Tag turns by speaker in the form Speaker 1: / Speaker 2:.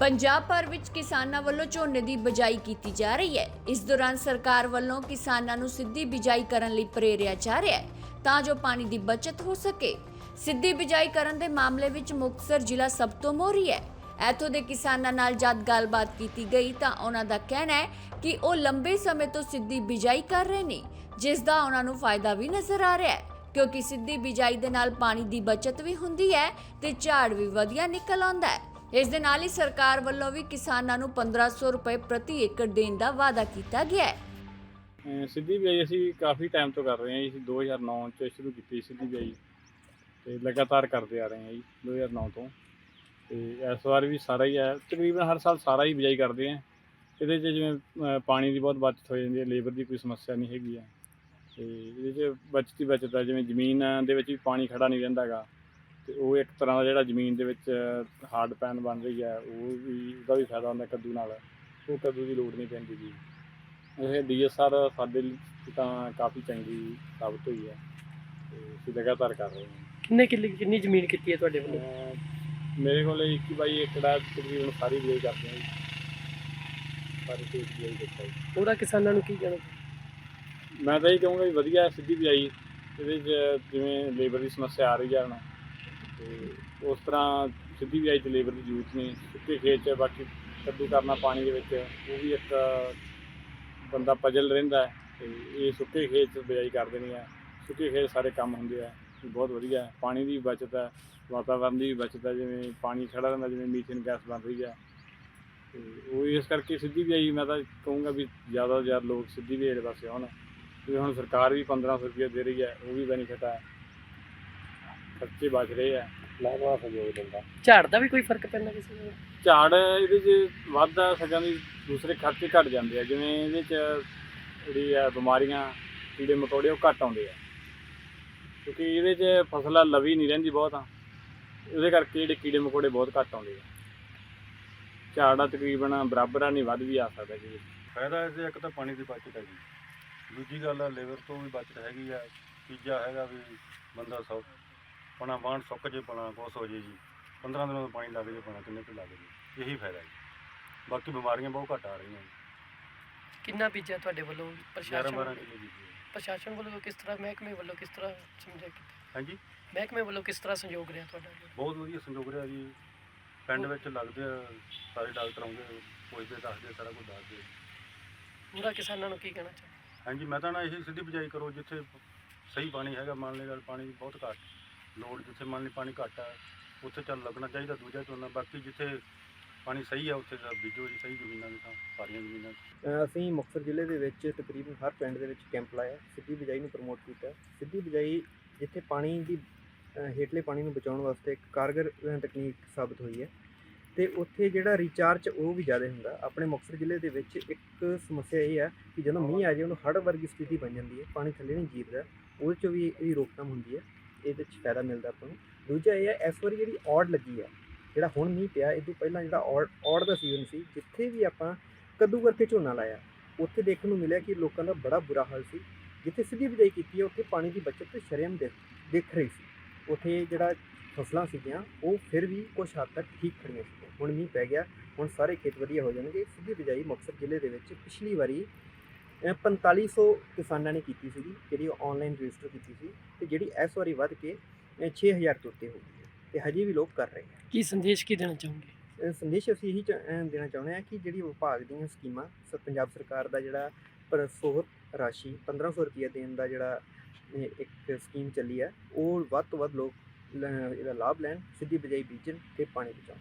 Speaker 1: ਪੰਜਾਬ ਭਰ ਵਿੱਚ ਕਿਸਾਨਾਂ ਵੱਲੋਂ ਝੋਨੇ ਦੀ ਬਿਜਾਈ ਕੀਤੀ ਜਾ ਰਹੀ ਹੈ। ਇਸ ਦੌਰਾਨ ਸਰਕਾਰ ਵੱਲੋਂ ਕਿਸਾਨਾਂ ਨੂੰ ਸਿੱਧੀ ਬਿਜਾਈ ਕਰਨ ਲਈ ਪ੍ਰੇਰਿਆ ਜਾ ਰਿਹਾ ਹੈ ਤਾਂ ਜੋ ਪਾਣੀ ਦੀ ਬਚਤ ਹੋ ਸਕੇ। ਸਿੱਧੀ ਬਿਜਾਈ ਕਰਨ ਦੇ ਮਾਮਲੇ ਵਿੱਚ ਮੁਕਤਸਰ ਜ਼ਿਲ੍ਹਾ ਸਭ ਤੋਂ ਮੋਹਰੀ ਹੈ। ਇੱਥੋਂ ਦੇ ਕਿਸਾਨਾਂ ਨਾਲ ਜਦ ਗੱਲਬਾਤ ਕੀਤੀ ਗਈ ਤਾਂ ਉਹਨਾਂ ਦਾ ਕਹਿਣਾ ਹੈ ਕਿ ਉਹ ਲੰਬੇ ਸਮੇਂ ਤੋਂ ਸਿੱਧੀ ਬਿਜਾਈ ਕਰ ਰਹੇ ਨੇ, ਜਿਸ ਦਾ ਉਹਨਾਂ ਨੂੰ ਫਾਇਦਾ ਵੀ ਨਜ਼ਰ ਆ ਰਿਹਾ ਹੈ। ਕਿਉਂਕਿ ਸਿੱਧੀ ਬਿਜਾਈ ਦੇ ਨਾਲ ਪਾਣੀ ਦੀ ਬਚਤ ਵੀ ਹੁੰਦੀ ਹੈ ਤੇ ਝਾੜ ਵੀ ਵਧੀਆ ਨਿਕਲ ਆਉਂਦਾ ਹੈ। ਇਸ ਦੇ ਨਾਲ ਹੀ ਸਰਕਾਰ ਵੱਲੋਂ ਵੀ ਕਿਸਾਨਾਂ ਨੂੰ 1500 ਰੁਪਏ ਪ੍ਰਤੀ ਏਕੜ ਦੇਣ ਦਾ ਵਾਅਦਾ ਕੀਤਾ ਗਿਆ ਹੈ।
Speaker 2: ਅਹ ਸਿੱਧੀ ਬਿਜਾਈ ਅਸੀਂ ਕਾਫੀ ਟਾਈਮ ਤੋਂ ਕਰ ਰਹੇ ਹਾਂ ਜੀ। ਅਸੀਂ 2009 ਚ ਸ਼ੁਰੂ ਕੀਤੀ ਸਿੱਧੀ ਬਿਜਾਈ ਤੇ ਲਗਾਤਾਰ ਕਰਦੇ ਆ ਰਹੇ ਹਾਂ ਜੀ 2009 ਤੋਂ। ਤੇ ਇਸ ਵਾਰ ਵੀ ਸਾਰਾ ਹੀ ਹੈ। ਤਕਰੀਬਨ ਹਰ ਸਾਲ ਸਾਰਾ ਹੀ ਬਿਜਾਈ ਕਰਦੇ ਆ ਇਹਦੇ 'ਚ ਜਿਵੇਂ, ਅਹ ਪਾਣੀ ਦੀ ਬਹੁਤ ਬਚਤ ਹੋ ਜਾਂਦੀ ਹੈ। ਲੇਬਰ ਦੀ ਕੋਈ ਸਮੱਸਿਆ ਨਹੀਂ ਹੈਗੀ ਆ। ਤੇ ਇਹਦੇ 'ਚ ਬਚਤ ਹੀ ਬਚਤ ਹੈ ਜਿਵੇਂ ਜ਼ਮੀਨ ਦੇ ਵਿੱਚ ਵੀ ਪਾਣੀ ਖੜਾ ਨਹੀਂ ਰਹਿੰਦਾ ਗਾ ਤੇ ਉਹ ਇੱਕ ਤਰ੍ਹਾਂ ਦਾ ਜਿਹੜਾ ਜ਼ਮੀਨ ਦੇ ਵਿੱਚ ਹਾਰਡ ਪੈਨ ਬਣ ਰਹੀ ਹੈ ਉਹ ਵੀ ਉਹਦਾ ਵੀ ਫਾਇਦਾ ਹੁੰਦਾ ਕੱਦੂ ਨਾਲ। ਉਹ ਕੱਦੂ ਦੀ ਲੋੜ ਨਹੀਂ ਪੈਂਦੀ ਜੀ। ਇਹ ਡੀਐਸਆਰ ਸਾਡੇ ਲਈ ਤਾਂ ਕਾਫੀ ਚੰਗੀ ਸਾਬਤ ਹੋਈ ਹੈ। ਤੇ ਅਸੀਂ ਲਗਾਤਾਰ ਕਰ ਰਹੇ ਹਾਂ।
Speaker 3: ਕਿੰਨੇ ਕਿੱਲੇ ਕਿੰਨੀ ਜ਼ਮੀਨ ਕੀਤੀ ਹੈ ਤੁਹਾਡੇ ਵੱਲੋਂ?
Speaker 2: ਅਹ ਮੇਰੇ ਕੋਲ 21 ਬਾਈ ਏਕੜ ਤਕਰੀਬਨ ਸਾਰੀ ਬਿਜਾਈ ਕਰਦੇ ਹਾਂ ਜੀ। ਸਾਰੀ ਖੇਤ ਬਿਜਾਈ ਕੀਤਾ ਜੀ
Speaker 3: ਉਹਦਾ ਕਿਸਾਨਾਂ ਨੂੰ ਕੀ ਕਹਿਣਾ?
Speaker 2: ਮੈਂ ਤਾਂ ਇਹ ਕਹੂੰਗਾ ਵੀ ਵਧੀਆ ਸਿੱਧੀ ਬਿਜਾਈ। ਇਹਦੇ 'ਚ ਜਿਵੇਂ ਲੇਬਰ ਦੀ ਸਮੱਸਿਆ ਆ ਰਹੀ ਹੈ ਹੁਣ। ਤੇ ਉਸ ਤਰ੍ਹਾਂ ਸਿੱਧੀ ਬਿਜਾਈ 'ਚ ਲੇਬਰ ਦੀ ਜ਼ਰੂਰਤ ਨਹੀਂ। ਸੁੱਕੇ ਖੇਤ 'ਚ ਬਾਕੀ ਕੱਦੂ ਕਰਨਾ ਪਾਣੀ ਦੇ ਵਿੱਚ, ਉਹ ਵੀ ਇੱਕ ਬੰਦਾ ਪਜਲ ਰਹਿੰਦਾ ਹੈ ਤੇ ਇਹ ਸੁੱਕੇ ਖੇਤ 'ਚ ਬਿਜਾਈ ਕਰ ਦੇਣੀ ਹੈ। ਸੁੱਕੇ ਖੇਤ ਸਾਰੇ ਕੰਮ ਹੁੰਦੇ ਆ, ਬਹੁਤ ਵਧੀਆ ਹੈ। ਪਾਣੀ ਦੀ ਵੀ ਬਚਤ ਹੈ, ਵਾਤਾਵਰਨ ਦੀ ਵੀ ਬਚਤ ਹੈ, ਜਿਵੇਂ ਪਾਣੀ ਖੜਾ ਰਹਿੰਦਾ, ਜਿਵੇਂ ਮੀਥੇਨ ਗੈਸ ਬਣ ਰਹੀ ਹੈ। ਤੇ ਉਹ ਇਸ ਕਰਕੇ ਸਿੱਧੀ ਬਿਜਾਈ ਮੈਂ ਤਾਂ ਕਹੂੰਗਾ ਵੀ ਜ਼ਿਆਦਾ ਤੋਂ ਜ਼ਿਆਦਾ ਲੋਕ ਸਿੱਧੀ ਬਿਜਾਈ ਦੇ ਪਾਸੇ ਆਉਣ। ਜਿਵੇਂ ਹੁਣ ਸਰਕਾਰ ਵੀ 1500 ਰੁਪਏ ਦੇ ਰਹੀ ਹੈ, ਉਹ ਵੀ ਬੈਨੀਫਿਟ ਹੈ। ਖਰਚੇ ਬਚ ਰਹੇ ਆ। ਲਾਗਵਾ ਸਹਿਯੋਗ ਦਿੰਦਾ।
Speaker 3: ਝਾੜ ਦਾ ਵੀ ਕੋਈ ਫ਼ਰਕ ਪੈਂਦਾ ਕਿਸੇ ਨੂੰ?
Speaker 2: ਝਾੜ ਇਹਦੇ 'ਚ ਵਾਧਾ ਸਗਾਂ ਦੀ ਦੂਸਰੇ ਖਰਚੇ ਘਟ ਜਾਂਦੇ ਆ। ਜਿਵੇਂ ਇਹਦੇ 'ਚ ਜਿਹੜੀ ਆ ਬਿਮਾਰੀਆਂ ਕੀੜੇ ਮਕੌੜੇ ਉਹ ਘੱਟ ਆਉਂਦੇ ਆ। ਕਿਉਂਕਿ ਇਹਦੇ 'ਚ ਫਸਲਾਂ ਲਵੀ ਨਹੀਂ ਰਹਿੰਦੀ ਬਹੁਤ ਆ। ਉਹਦੇ ਕਰਕੇ ਜਿਹੜੇ ਕੀੜੇ ਮਕੌੜੇ ਬਹੁਤ ਘੱਟ ਆਉਂਦੇ ਆ। ਝਾੜ ਦਾ ਤਕਰੀਬਨ ਬਰਾਬਰ ਆ ਨਹੀਂ ਵੱਧ ਵੀ ਆ ਸਕਦਾ ਜੀ।
Speaker 4: ਫਾਇਦਾ ਇਸ ਇੱਕ ਤਾਂ ਪਾਣੀ ਦੀ ਬਚਤ ਹੈ ਜੀ ਦੂਜੀ ਗੱਲ ਆ ਲੇਬਰ ਤੋਂ ਵੀ ਬਚਤ ਹੈਗੀ ਆ। ਤੀਜਾ ਹੈਗਾ ਵੀ ਬੰਦਾ ਸੌ ਪਣਾ ਬਾਣ ਸੁੱਕ ਜੇ ਪਣਾ ਕੁਛ ਹੋ ਜੇ ਜੀ। 15 ਦਿਨਾਂ ਤੋਂ ਪਾਣੀ ਲੱਗ ਜੇ ਪਣਾ ਕਿੰਨੇ ਕੁ ਲੱਗ ਜੇ। ਇਹੀ ਫਾਇਦਾ ਜੀ। ਬਾਕੀ ਬਿਮਾਰੀਆਂ ਬਹੁਤ ਘੱਟ ਆ ਰਹੀਆਂ
Speaker 3: ਕਿੰਨਾ ਬੀਜਿਆ ਤੁਹਾਡੇ ਵੱਲੋਂ
Speaker 4: 11
Speaker 3: ਪ੍ਰਸ਼ਾਸਨ?
Speaker 4: 12 ਕਿਲੋ ਜੀ।
Speaker 3: ਪ੍ਰਸ਼ਾਸਨ ਵੱਲੋਂ ਕਿਸ ਤਰ੍ਹਾਂ ਮਹਿਕਮੇ ਵੱਲੋਂ ਕਿਸ ਤਰ੍ਹਾਂ ਸਮਝਿਆ ਕੀਤਾ
Speaker 4: ਹਾਂਜੀ?
Speaker 3: ਮਹਿਕਮੇ ਵੱਲੋਂ ਕਿਸ ਤਰ੍ਹਾਂ ਸੰਯੋਗ ਰਿਹਾ ਤੁਹਾਡਾ?
Speaker 4: ਬਹੁਤ ਵਧੀਆ ਸੰਯੋਗ ਰਿਹਾ ਜੀ। ਪਿੰਡ ਵਿੱਚ ਲੱਗਦੇ ਆ ਸਾਰੇ ਡਾਕਟਰ ਆਉਂਦੇ ਪੁੱਛਦੇ ਦੱਸਦੇ ਸਾਰਾ ਕੁਝ ਦੱਸਦੇ
Speaker 3: ਪੂਰਾ ਕਿਸਾਨਾਂ ਨੂੰ ਕੀ ਕਹਿਣਾ ਚਾਹੁੰਦੇ
Speaker 4: ਹਾਂਜੀ ਮੈਂ ਤਾਂ ਨਾ ਇਹੀ ਸਿੱਧੀ ਬਿਜਾਈ ਕਰੋ ਜਿੱਥੇ ਸਹੀ ਪਾਣੀ ਹੈਗਾ ਮੰਨ ਲਈ ਗੱਲ ਪਾਣੀ ਬਹੁਤ ਘੱਟ। ਲੋੜ ਜਿੱਥੇ ਮੰਨ ਲਈ ਪਾਣੀ ਘੱਟ ਆ ਉੱਥੇ ਚੱਲ ਲੱਗਣਾ ਚਾਹੀਦਾ ਦੂਜਾ ਝੋਨਾ ਬਾਕੀ ਜਿੱਥੇ ਪਾਣੀ ਸਹੀ ਆ ਉੱਥੇ ਤਾਂ ਬੀਜੋ ਜੀ ਸਹੀ ਜ਼ਮੀਨਾਂ ਦੀ ਤਾਂ ਸਾਰੀਆਂ ਜ਼ਮੀਨਾਂ 'ਚ।
Speaker 5: ਅਸੀਂ ਮੁਕਤਸਰ ਜ਼ਿਲ੍ਹੇ ਦੇ ਵਿੱਚ ਤਕਰੀਬਨ ਹਰ ਪਿੰਡ ਦੇ ਵਿੱਚ ਕੈਂਪ ਲਾਇਆ ਸਿੱਧੀ ਬਿਜਾਈ ਨੂੰ ਪ੍ਰਮੋਟ ਕੀਤਾ। ਸਿੱਧੀ ਬਿਜਾਈ ਜਿੱਥੇ ਪਾਣੀ ਦੀ ਅ, ਹੇਠਲੇ ਪਾਣੀ ਨੂੰ ਬਚਾਉਣ ਵਾਸਤੇ ਇੱਕ ਕਾਰਗਰ ਅ, ਤਕਨੀਕ ਸਾਬਤ ਹੋਈ ਹੈ। ਤੇ ਉੱਥੇ ਜਿਹੜਾ ਰੀਚਾਰਜ ਉਹ ਵੀ ਜ਼ਿਆਦਾ ਹੁੰਦਾ। ਆਪਣੇ ਮੁਕਤਸਰ ਜ਼ਿਲ੍ਹੇ ਦੇ ਵਿੱਚ ਇੱਕ ਸਮੱਸਿਆ ਇਹ ਹੈ ਕਿ ਜਦੋਂ ਮੀਂਹ ਆ ਜਾਏ ਉਹਨੂੰ ਹੜ੍ਹ ਵਰਗੀ ਸਥਿਤੀ ਬਣ ਜਾਂਦੀ ਹੈ ਪਾਣੀ ਥੱਲੇ ਨਹੀਂ ਜੀਰਦਾ ਉਹਦੇ 'ਚ ਵੀ ਇਹਦੀ ਰੋਕਥਾਮ ਹੁੰਦੀ ਹੈ। ਇਹਦੇ 'ਚ ਫਾਇਦਾ ਮਿਲਦਾ ਆਪਾਂ ਨੂੰ। ਦੂਜਾ ਇਹ ਹੈ, ਇਸ ਵਾਰੀ ਜਿਹੜੀ ਔੜ ਲੱਗੀ ਹੈ ਜਿਹੜਾ ਹੁਣ ਮੀਂਹ ਪਿਆ, ਇਹ ਤੋਂ ਪਹਿਲਾਂ ਜਿਹੜਾ ਔੜ ਔੜ ਦਾ ਸੀਜ਼ਨ ਸੀ, ਜਿੱਥੇ ਵੀ ਆਪਾਂ ਕੱਦੂ ਕਰਕੇ ਝੋਨਾ ਲਾਇਆ, ਉੱਥੇ ਦੇਖਣ ਨੂੰ ਮਿਲਿਆ ਕਿ ਲੋਕਾਂ ਦਾ ਬੜਾ ਬੁਰਾ ਹਾਲ ਸੀ। ਜਿੱਥੇ ਸਿੱਧੀ ਬਿਜਾਈ ਕੀਤੀ ਹੈ ਉੱਥੇ ਪਾਣੀ ਦੀ ਬਚਤ ਸ਼ਰਮ ਦਿਖ ਦਿਖ ਰਹੀ ਸੀ। ਉੱਥੇ ਜਿਹੜਾ ਫਸਲਾਂ ਸੀਗੀਆਂ, ਉਹ ਫਿਰ ਵੀ ਕੁਝ ਹੱਦ ਤੱਕ ਠੀਕ ਖੜੀਆਂ ਸੀ। ਹੁਣ ਮੀਂਹ ਪੈ ਗਿਆ, ਹੁਣ ਸਾਰੇ ਖੇਤ ਵਧੀਆ ਹੋ ਜਾਣਗੇ। ਸਿੱਧੀ ਬਿਜਾਈ ਮੁਕਤਸਰ ਜ਼ਿਲ੍ਹੇ ਦੇ ਵਿੱਚ ਪਿਛਲੀ ਵਾਰੀ ਅ, 4500 ਕਿਸਾਨਾਂ ਨੇ ਕੀਤੀ ਸੀਗੀ ਜਿਹੜੀ ਆਨਲਾਈਨ ਰਜਿਸਟਰ ਕੀਤੀ ਸੀ ਤੇ ਜਿਹੜੀ ਇਸ ਵਾਰੀ ਵੱਧ ਕੇ ਅ, 6000 ਤੋਂ ਉੱਤੇ ਹੋ ਗਈ ਹੈ ਤੇ ਹਜੇ ਵੀ ਲੋਕ ਕਰ ਰਹੇ ਹੈ।
Speaker 3: ਕੀ ਸੰਦੇਸ਼ ਕੀ ਦੇਣਾ ਚਾਹੋਗੇ?
Speaker 5: ਅ, ਸੰਦੇਸ਼ ਅਸੀਂ ਇਹੀ ਦੇਣਾ ਚਾਹੁੰਦੇ ਹਾਂ ਕਿ ਜਿਹੜੀ ਵਿਭਾਗ ਦੀਆਂ ਸਕੀਮਾਂ ਪੰਜਾਬ ਸਰਕਾਰ ਦਾ ਜਿਹੜਾ ਪ੍ਰਸੋਹਤ ਰਾਸ਼ੀ 1500 ਰੁਪਏ ਦੇਣ ਦਾ ਜਿਹੜਾ ਇਹ ਇੱਕ ਸਕੀਮ ਚੱਲੀ ਹੈ ਉਹ ਵੱਧ ਤੋਂ ਵੱਧ ਲੋਕ ਇਹਦਾ ਲਾਭ ਲੈਣ ਸਿੱਧੀ ਬਜਾਈ ਬੀਜਣ ਤੇ ਪਾਣੀ ਬਚਾਉਣ।